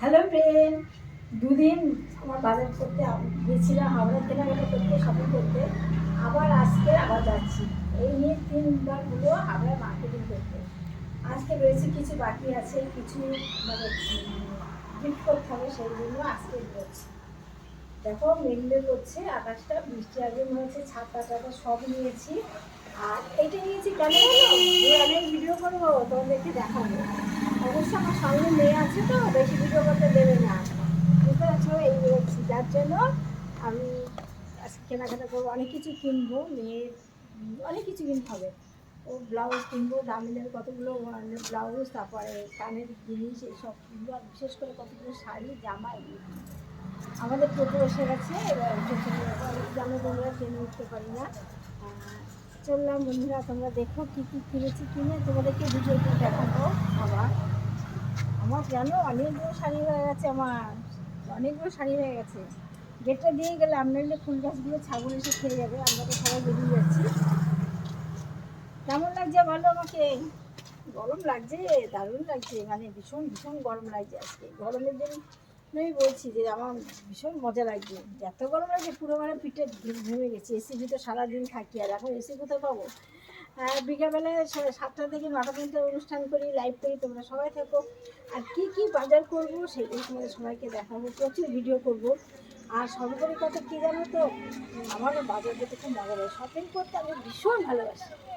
Hello friend দুদিন আমার বাজার করতে গেছিলাম হাওড়া কেনাকাটা করতে শপিং করতে। আবার আজকে আবার যাচ্ছি। এই নিয়ে তিনবার হলো হাওড়া মার্কেটিং করতে। আজকে রয়েছে কিছু বাকি আছে, কিছু মানে গিফট করতে হবে, সেই জন্য আজকে বেরোচ্ছি দেখো মেঘলে করছে, আকাশটা, বৃষ্টি আগে মনে হচ্ছে ছাতা টাতা সব নিয়েছি। আর এইটা নিয়েছি কেন আমি ভিডিও করব, তোমাদেরকে দেখাবো। অবশ্য আমার সঙ্গে মেয়ে আছে তো বেশি ভিডিও করতে দেবে না বুঝতে পারছ এই নিয়েছি যার জন্য আমি কেনাকাটা করব, অনেক কিছু কিনবো, মেয়ের অনেক কিছু কিনতে হবে। ও ব্লাউজ কিনবো, দামিনের কতগুলো ব্লাউজ তারপরে কানের জিনিস, এইসব কিনবো, আর বিশেষ করে কতগুলো শাড়ি, জামা এগুলো। আমাদের টোটো এসে গেছে, এবার জামা তোমরা কিনে উঠতে পারি না। চললাম বন্ধুরা, তোমরা দেখো কী কী কিনেছি, কিনে তোমাদেরকে ভিডিওতে দেখাবো। আবার আমার জানো অনেকগুলো শাড়ি হয়ে গেছে, আমার। অনেকগুলো শাড়ি হয়ে গেছে গেটটা দিয়ে গেলে আপনার ফুল গাছগুলো ছাগল এসে খেয়ে যাবে আমরা তো সবাই বেরিয়ে যাচ্ছি কেমন লাগছে বলো আমাকে গরম লাগছে দারুণ লাগছে মানে ভীষণ ভীষণ গরম লাগছে আজকে গরমের জন্যই বলছি যে আমার ভীষণ মজা লাগছে এত গরম লাগছে পুরো মানে পিঠে ঘুমে গেছে এসি ভিতরে সারাদিন থাকি আর এখন এসি কোথায় পাবো আর বিকালবেলায় সা- সাতটা থেকে নটা পর্যন্ত অনুষ্ঠান করি লাইভ করি, তোমরা সবাই থাকো। আর কি কি বাজার করব সেগুলো তোমাদের সবাইকে দেখাবো, প্রচুর ভিডিও করব। আর সর্বোপরি কথা কী জানো তো? আমার বাজার করতে খুব মজা লাগে। শপিং করতে আমি ভীষণ ভালোবাসি।